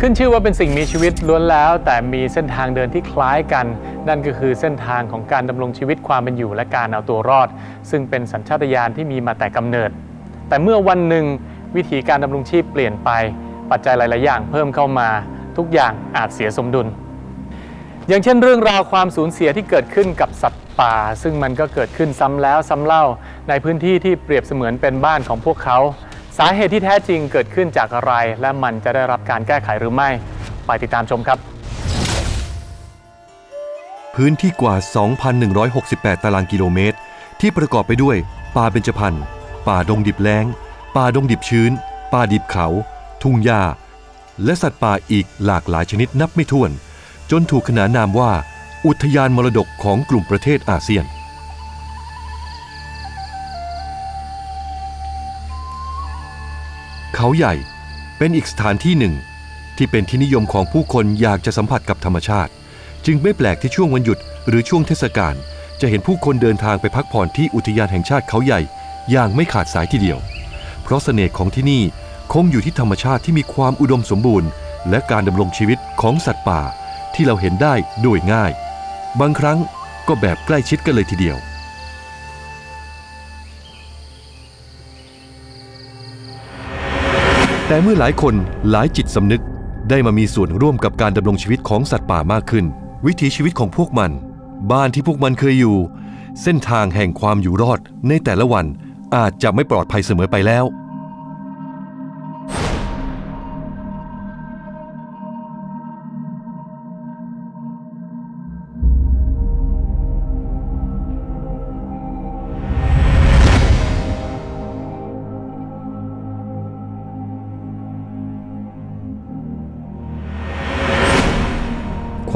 ขึ้นชื่อว่าเป็นสิ่งมีชีวิตล้วนแล้ว แต่มีเส้นทางเดินที่คล้ายกัน นั่นก็คือเส้นทางของการดำรงชีวิตความเป็นอยู่และการเอาตัวรอด ซึ่งเป็นสัญชาตญาณที่มีมาแต่กำเนิด แต่เมื่อวันหนึ่งวิธีการดำรงชีพเปลี่ยนไป ปัจจัยหลาย ๆ อย่างเพิ่มเข้ามา ทุกอย่างอาจเสียสมดุล อย่างเช่นเรื่องราวความสูญเสียที่เกิดขึ้นกับสัตว์ป่า ซึ่งมันก็เกิดขึ้นซ้ำแล้วซ้ำเล่าในพื้นที่ที่เปรียบเสมือนเป็นบ้านของพวกเขา สาเหตุที่แท้จริงเกิดขึ้นจากอะไร และมันจะได้รับการแก้ไขหรือไม่ ไปติดตามชมครับ พื้นที่กว่า 2,168 ตารางกิโลเมตร ที่ประกอบไปด้วย ป่าเบญจพรรณป่าดงดิบแล้ง ป่าดงดิบชื้น ป่าดิบเขา ทุ่งหญ้า และสัตว์ป่าอีกหลากหลายชนิดนับไม่ถ้วน จนถูกขนานนามว่า อุทยานมรดกของกลุ่มประเทศอาเซียน เขาใหญ่ เป็นอีกสถานที่หนึ่ง ที่เป็นที่นิยมของผู้คนอยากจะสัมผัสกับธรรมชาติ จึงไม่แปลกที่ช่วงวันหยุดหรือช่วงเทศกาลจะเห็นผู้คนเดินทางไปพักผ่อนที่อุทยานแห่งชาติเขาใหญ่ อย่างไม่ขาดสายทีเดียว เพราะเสน่ห์ของที่นี่คงอยู่ที่ธรรมชาติที่มีความอุดมสมบูรณ์ และการดำรงชีวิตของสัตว์ป่า ที่เราเห็นได้โดยง่าย บางครั้งก็แบบใกล้ชิดกันเลยทีเดียว แต่เมื่อหลายคนหลายจิตสำนึกได้มามีส่วนร่วมกับการดำรงชีวิตของสัตว์ป่ามากขึ้น วิถีชีวิตของพวกมัน บ้านที่พวกมันเคยอยู่ เส้นทางแห่งความอยู่รอดในแต่ละวันอาจจะไม่ปลอดภัยเสมอไปแล้ว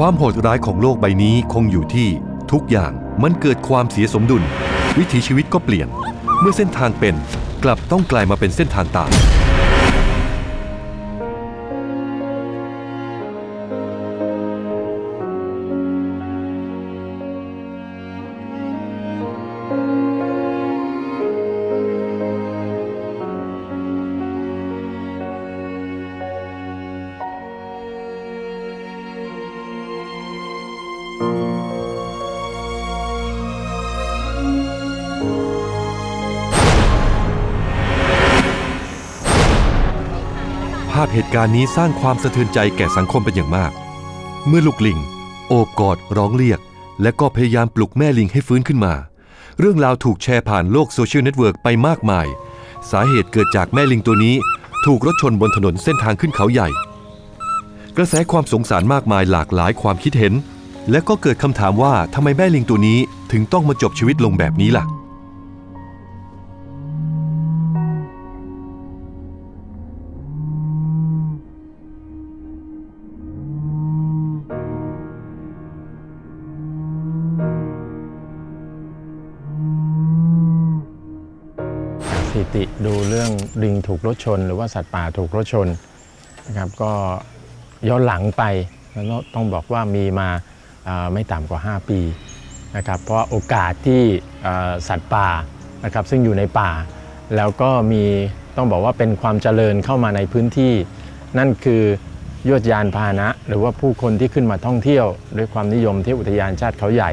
ความโหดร้ายของโลกใบนี้คงอยู่ที่ทุกอย่างมันเกิดความเสียสมดุล วิถีชีวิตก็เปลี่ยน เมื่อเส้นทางเป็น กลับต้องกลายมาเป็นเส้นทางตาย เหตุการณ์นี้สร้างความสะเทือนใจแก่สังคมเป็นอย่างมาก เมื่อลูกลิง โอบกอดร้องเรียก และก็พยายามปลุกแม่ลิงให้ฟื้นขึ้นมา เรื่องราวถูกแชร์ผ่านโลกโซเชียลเน็ตเวิร์กไปมากมาย สาเหตุเกิดจากแม่ลิงตัวนี้ ถูกรถชนบนถนนเส้นทางขึ้นเขาใหญ่ กระแสความสงสารมากมายหลากหลายความคิดเห็น และก็เกิดคำถามว่าทำไมแม่ลิงตัวนี้ถึงต้องมาจบชีวิตลงแบบนี้ล่ะ ติดูเรื่องลิงถูกรถชน หรือว่าสัตว์ป่าถูกรถชนนะครับก็ย้อนหลังไปแล้วต้องบอกว่ามีมาไม่ต่ำกว่า 5 ปีนะครับเพราะโอกาสที่สัตว์ป่านะครับซึ่งอยู่ในป่า แล้วก็มีต้องบอกว่าเป็นความเจริญเข้ามาในพื้นที่ นั่นคือยวดยานพาหนะ หรือว่าผู้คนที่ขึ้นมาท่องเที่ยว ด้วยความนิยมที่อุทยานชาติเขาใหญ่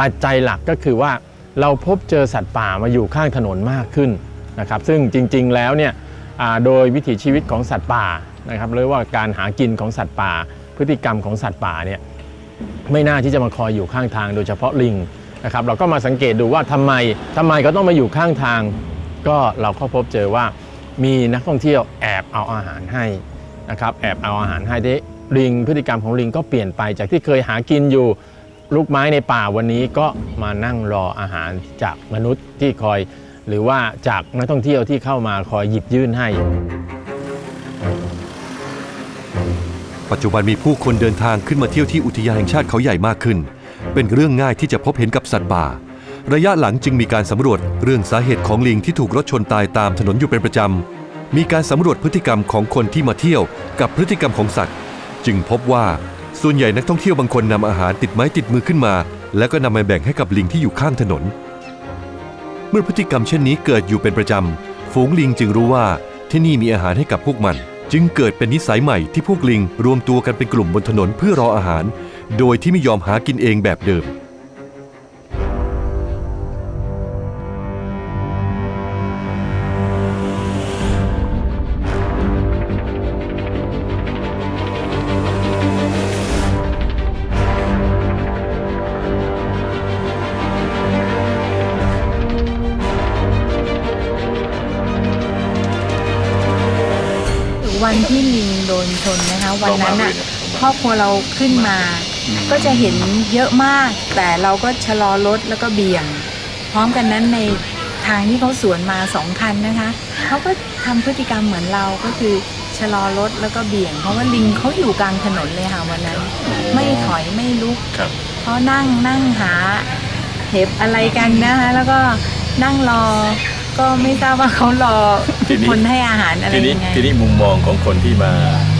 ปัจจัยหลักก็คือว่าเราพบเจอสัตว์ป่ามาอยู่ข้างถนนมากขึ้น นะครับซึ่งจริงๆแล้วเนี่ยโดยวิถีชีวิตของสัตว์ป่านะครับหรือว่าการหากินของสัตว์ป่า พฤติกรรมของสัตว์ป่าเนี่ยไม่น่าที่จะมาคอยอยู่ข้างทาง โดยเฉพาะลิงนะครับเราก็มาสังเกตดูว่าทำไมทำไมก็ต้องมาอยู่ข้างทาง ก็เราก็พบเจอว่ามีนักท่องเที่ยวแอบเอาอาหารให้นะครับแอบเอาอาหารให้ที่ลิงพฤติกรรมของลิงก็เปลี่ยนไปจากที่เคยหากินอยู่ลูกไม้ในป่าวันนี้ก็มานั่งรออาหารจากมนุษย์ที่คอย หรือว่าจากนักท่องเที่ยวที่เข้ามาคอยหยิบยื่นให้ ปัจจุบันมีผู้คนเดินทางขึ้นมาเที่ยวที่อุทยานแห่งชาติเขาใหญ่มากขึ้น เป็นเรื่องง่ายที่จะพบเห็นกับสัตว์ป่า ระยะหลังจึงมีการสำรวจเรื่องสาเหตุของลิงที่ถูกรถชนตายตามถนนอยู่เป็นประจำ มีการสำรวจพฤติกรรมของคนที่มาเที่ยว กับพฤติกรรมของสัตว์ จึงพบว่าส่วนใหญ่นักท่องเที่ยวบางคนนำอาหารติดไม้ติดมือขึ้นมา แล้วก็นำมาแบ่งให้กับลิงที่อยู่ข้างถนน เมื่อพฤติกรรมเช่นนี้เกิดอยู่เป็นประจำ ฝูงลิงจึงรู้ว่าที่นี่มีอาหารให้กับพวกมัน จึงเกิดเป็นนิสัยใหม่ที่พวกลิงรวมตัวกันเป็นกลุ่มบนถนนเพื่อรออาหาร โดยที่ไม่ยอมหากินเองแบบเดิม วันนั้นน่ะครอบครัวเราขึ้นมา ก็จะเห็นเยอะมาก แต่เราก็ชะลอรถแล้วก็เบี่ยง พร้อมกันนั้นในทางที่เขาสวนมาสองคันนะคะเขาก็ทำพฤติกรรมเหมือนเราก็คือชะลอรถแล้วก็เบี่ยง เพราะว่าลิงเขาอยู่กลางถนนเลยค่ะวันนั้น ไม่ถอยไม่ลุกครับเพราะนั่งนั่งหาเห็บอะไรกันนะคะแล้วก็นั่งรอ ก็ไม่ทราบว่าเขารอทีนี้ คนให้อาหารอะไรทีนี้ยังไงทีนี้มุมมองของคนที่มา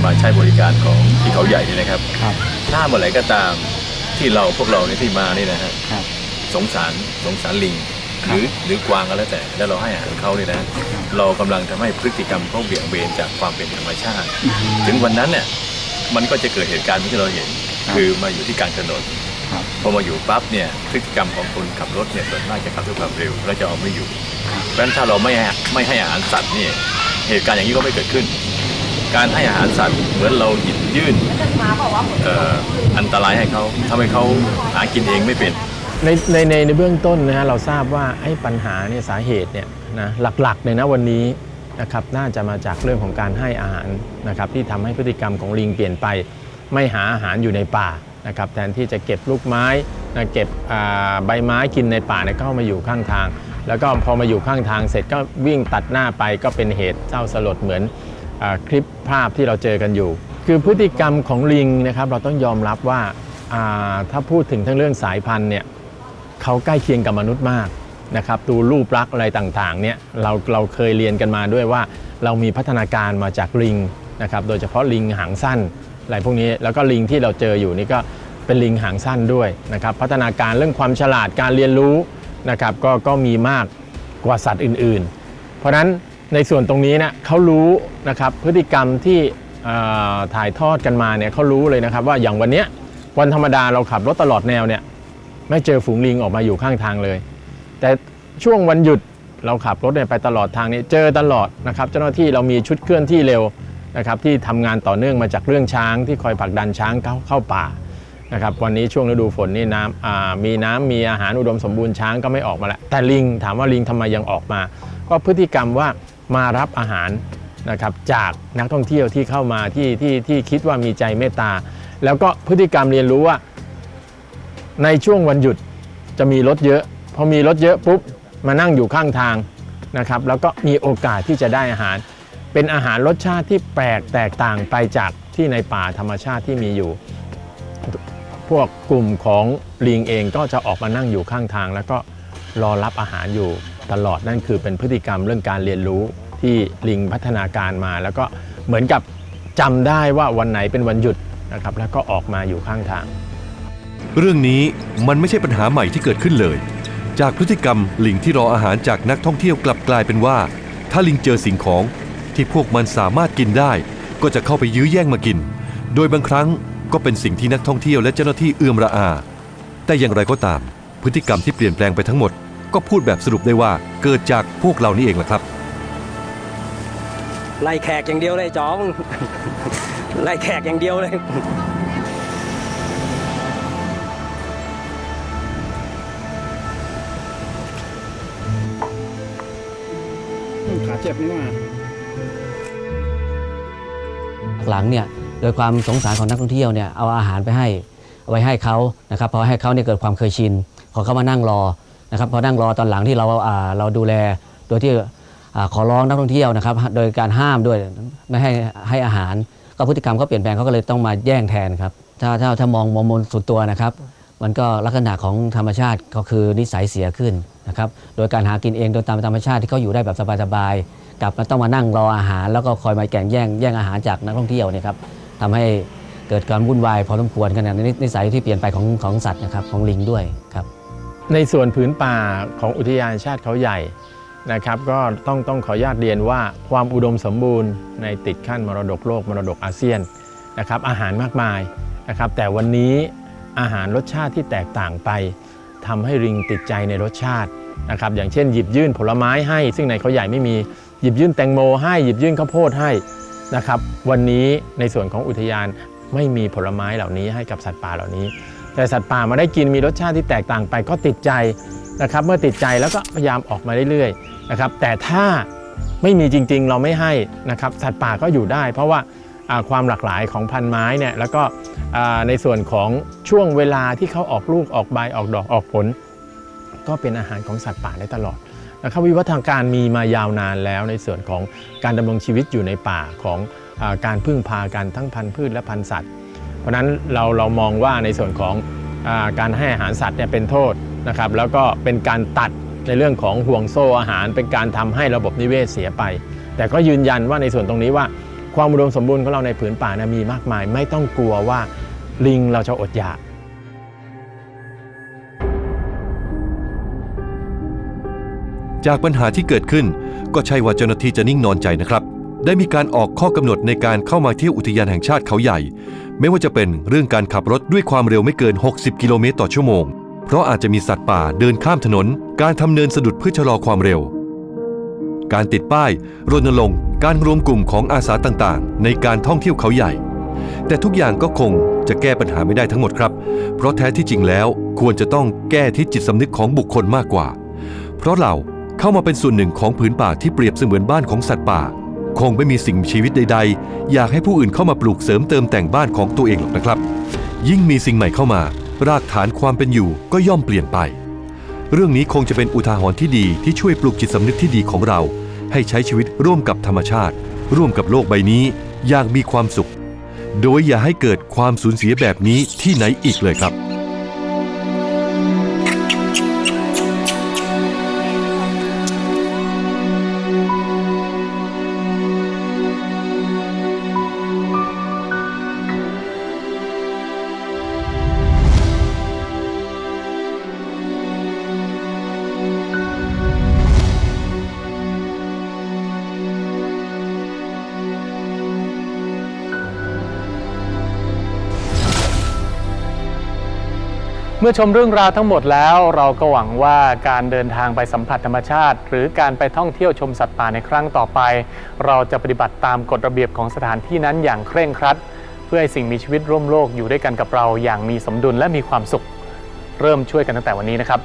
มาใช้บริการของที่เขาใหญ่นี่นะครับ ครับ ถ้าเมื่อไหร่ก็ตามที่เราพวกเราเนี่ยที่มานี่นะฮะครับ สงสารสงสารลิง หรือหรือกวางก็แล้วแต่ แล้วเราให้อาหารเขาเนี่ยนะเรากำลังทำให้พฤติกรรมเขาเบี่ยงเบนจากความเป็นธรรมชาติ ถึงวันนั้นเนี่ยมันก็จะเกิดเหตุการณ์ที่เราเห็นคือมาอยู่ที่กลางถนน พอมาอยู่ปั๊บเนี่ยพฤติกรรมของคนขับรถเนี่ยส่วนมากจะขับด้วยความเร็วแล้วจะเอาไม่อยู่ เพราะฉะนั้นถ้าเราไม่ให้ไม่ให้อาหารสัตว์เนี่ยเหตุการณ์อย่างนี้ก็ไม่เกิดขึ้น การให้อาหารสัตว์เหมือนเราหยิบยื่นเอ่ออันตรายให้เขาทำให้เขาหากินเองไม่เป็น ในในในในเบื้องต้นนะฮะเราทราบว่าไอ้ปัญหาเนี่ยสาเหตุเนี่ยนะหลักๆเลยนะวันนี้นะครับน่าจะมาจากเรื่องของการให้อาหารนะครับที่ทำให้พฤติกรรมของลิงเปลี่ยนไป ไม่หาอาหารอยู่ในป่า นะครับแทนที่จะเก็บลูกไม้นะเก็บใบไม้กินในป่าเนี่ยก็เข้ามาอยู่ข้างทาง แล้วก็พอมาอยู่ข้างทางเสร็จก็วิ่งตัดหน้าไปก็เป็นเหตุเศร้าสลดเหมือนอคลิปภาพที่เราเจอกันอยู่ คือพฤติกรรมของลิงนะครับเราต้องยอมรับว่าอ่าถ้าพูดถึงทั้งเรื่องสายพันธุ์เนี่ยเขาใกล้เคียงกับมนุษย์มากนะครับดูรูปลักษณ์อะไรต่างๆเนี่ยเราเราเคยเรียนกันมาด้วยว่า เรามีพัฒนาการมาจากลิงนะครับโดยเฉพาะลิงหางสั้น อะไรพวกนี้แล้วก็ลิงที่เราเจออยู่นี่ก็เป็นลิงหางสั้นด้วยนะครับ พัฒนาการเรื่องความฉลาดการเรียนรู้นะครับก็ก็มีมากกว่าสัตว์อื่น ๆ เพราะฉะนั้นในส่วนตรงนี้เนี่ยเขารู้นะครับพฤติกรรมที่ถ่ายทอดกันมาเนี่ยเขารู้เลยนะครับว่าอย่างวันเนี้ยวันธรรมดาเราขับรถตลอดแนวเนี่ยไม่เจอฝูงลิงออกมาอยู่ข้างทางเลย แต่ช่วงวันหยุดเราขับรถเนี่ยไปตลอดทางนี้เจอตลอดนะครับ เจ้าหน้าที่เรามีชุดเคลื่อนที่เร็ว นะครับที่ทำงานต่อเนื่องมาจากเรื่องช้างที่คอยผลักดันช้างเข้าเข้าป่านะครับวันนี้ช่วงฤดูฝนนี่น้ำมีน้ำมีอาหารอุดมสมบูรณ์ช้างก็ไม่ออกมาแล้วแต่ลิงถามว่าลิงทำไมยังออกมา ก็พฤติกรรมว่ามารับอาหารนะครับจากนักท่องเที่ยวที่เข้ามาที่ที่ที่คิดว่ามีใจเมตตา แล้วก็พฤติกรรมเรียนรู้ว่า ในช่วงวันหยุดจะมีรถเยอะพอมีรถเยอะปุ๊บมานั่งอยู่ข้างทางนะครับแล้วก็มีโอกาสที่จะได้อาหาร เป็นอาหารรสชาติที่แปลกแตกต่างไปจากที่ในป่าธรรมชาติที่มีอยู่ พวกกลุ่มของลิงเองก็จะออกมานั่งอยู่ข้างทาง แล้วก็รอรับอาหารอยู่ตลอดนั่นคือเป็นพฤติกรรมเรื่องการเรียนรู้ที่ลิงพัฒนาการมา แล้วก็เหมือนกับจำได้ว่าวันไหนเป็นวันหยุดนะครับแล้วก็ออกมาอยู่ข้างทาง เรื่องนี้มันไม่ใช่ปัญหาใหม่ที่เกิดขึ้นเลย จากพฤติกรรมลิงที่รออาหารจากนักท่องเที่ยวกลับกลายเป็นว่า ถ้าลิงเจอสิ่งของ ที่พวกมันสามารถกินได้ ก็จะเข้าไปยื้อแย่งมากิน โดยบางครั้งก็เป็นสิ่งที่นักท่องเที่ยวและเจ้าหน้าที่เอื้อมระอา แต่อย่างไรก็ตาม พฤติกรรมที่เปลี่ยนแปลงไปทั้งหมด ก็พูดแบบสรุปได้ว่าเกิดจากพวกเรานี่เองแหละครับ ไล่แขกอย่างเดียวเลยจอมึงไล่แขกอย่างเดียวเลย ขาเจ็บนี่ว่า หลังเนี่ยโดยความสงสารของนักท่องเที่ยวเนี่ยเอาอาหารไปให้เอาไว้ให้เขานะครับพอให้เขาเนี่ยเกิดความเคยชินพอเขามานั่งรอนะครับพอนั่งรอตอนหลังที่เราอ่าเราดูแลโดยที่ขอร้องนักท่องเที่ยวนะครับ โดยการห้ามด้วยไม่ให้ให้อาหาร ก็พฤติกรรมเขาเปลี่ยนแปลงเขาก็เลยต้องมาแย่งแทนครับถ้าถ้าถ้ามองมองมนสุดตัวนะครับ มันก็ลักษณะของธรรมชาติก็คือนิสัยเสียขึ้น นะครับโดยการหากินเองโดยตามธรรมชาติที่เขาอยู่ได้แบบสบายๆกลับมาต้องมานั่งรออาหาร แล้วก็คอยมาแก่งแย่งแย่งอาหารจากนักท่องเที่ยวเนี่ยครับทำให้เกิดการวุ่นวายพอสมควรขนาดนี้นิสัยที่เปลี่ยนไปของของสัตว์นะครับของลิงด้วยครับในส่วนผืนป่าของอุทยานชาติเขาใหญ่นะครับก็ต้องต้องขออนุญาตเรียนว่าความอุดมสมบูรณ์ในติดขั้นมรดกโลกมรดกอาเซียนนะครับอาหารมากมายนะครับแต่วันนี้อาหารรสชาติที่แตกต่างไป ทำให้ริงติดใจในรสชาตินะครับอย่างเช่นหยิบยื่นผลไม้ให้ ซึ่งในเขาใหญ่ไม่มีหยิบยื่นแตงโมให้หยิบยื่นข้าวโพดให้นะครับวันนี้ในส่วนของอุทยานไม่มีผลไม้เหล่านี้ให้กับสัตว์ป่าเหล่านี้ แต่สัตว์ป่ามาได้กินมีรสชาติที่แตกต่างไปก็ติดใจนะครับเมื่อติดใจแล้วก็พยายามออกมาเรื่อยๆนะครับแต่ถ้าไม่มีจริงๆ เราไม่ให้นะครับสัตว์ป่าก็อยู่ได้ เพราะว่า ความหลากหลายของพันไม้เนี่ยแล้วก็ในส่วนของช่วงเวลาที่เขาออกลูกออกใบออกดอกออกผล ก็เป็นอาหารของสัตว์ป่าได้ตลอดนะครับวิวัฒนาการมีมายาวนานแล้วในส่วนของการดำรงชีวิตอยู่ในป่าของอการพึ่งพากันทั้งพันธุ์พืชและพันธุ์สัตว์ เพราะนั้นเราเรามองว่าในส่วนของอการให้อาหารสัตว์เนี่ยเป็นโทษนะครับแล้วก็เป็นการตัดในเรื่องของห่วงโซ่อาหาร เป็นการทำให้ระบบนิเวศเสียไป แต่ก็ยืนยันว่าในส่วนตรงนี้ว่า ความอุดมสมบูรณ์ของเราในผืนป่านะมีมากมาย ไม่ต้องกลัวว่าลิงเราจะอดอยากจากปัญหาที่เกิดขึ้น ก็ใช่ว่าเจ้าหน้าที่จะนิ่งนอนใจนะครับ ได้มีการออกข้อกำหนดในการเข้ามาเที่ยวอุทยานแห่งชาติเขาใหญ่ ไม่ว่าจะเป็นเรื่องการขับรถด้วยความเร็วไม่เกิน 60 กิโลเมตรต่อชั่วโมง เพราะอาจจะมีสัตว์ป่าเดินข้ามถนน การทำเนินสะดุดเพื่อชะลอความเร็ว การติดป้ายรณรงค์การรวมกลุ่มของอาสาต่างๆ ในการท่องเที่ยวเขาใหญ่ แต่ทุกอย่างก็คงจะแก้ปัญหาไม่ได้ทั้งหมดครับ เพราะแท้ที่จริงแล้วควรจะต้องแก้ที่จิตสำนึกของบุคคลมากกว่า เพราะเราเข้ามาเป็นส่วนหนึ่งของผืนป่าที่เปรียบเสมือนบ้านของสัตว์ป่า คงไม่มีสิ่งมีชีวิตใด ๆ อยากให้ผู้อื่นเข้ามาปลูกเสริมเติมแต่งบ้านของตัวเองหรอกนะครับ ยิ่งมีสิ่งใหม่เข้ามา รากฐานความเป็นอยู่ก็ย่อมเปลี่ยนไป เรื่องนี้คงจะเป็นอุทาหรณ์ที่ดีที่ช่วยปลุกจิตสำนึกที่ดีของเรา ให้ใช้ชีวิตร่วมกับธรรมชาติ ร่วมกับโลกใบนี้อย่างมีความสุข โดยอย่าให้เกิดความสูญเสียแบบนี้ที่ไหนอีกเลยครับ เมื่อชมเรื่องราวทั้งหมดแล้วเราก็หวังว่าการเดินทางไปสัมผัสธรรมชาติ หรือการไปท่องเที่ยวชมสัตว์ป่าในครั้งต่อไป เราจะปฏิบัติตามกฎระเบียบของสถานที่นั้นอย่างเคร่งครัด เพื่อให้สิ่งมีชีวิตร่วมโลกอยู่ด้วยกันกับเราอย่างมีสมดุลและมีความสุข เริ่มช่วยกันตั้งแต่วันนี้นะครับ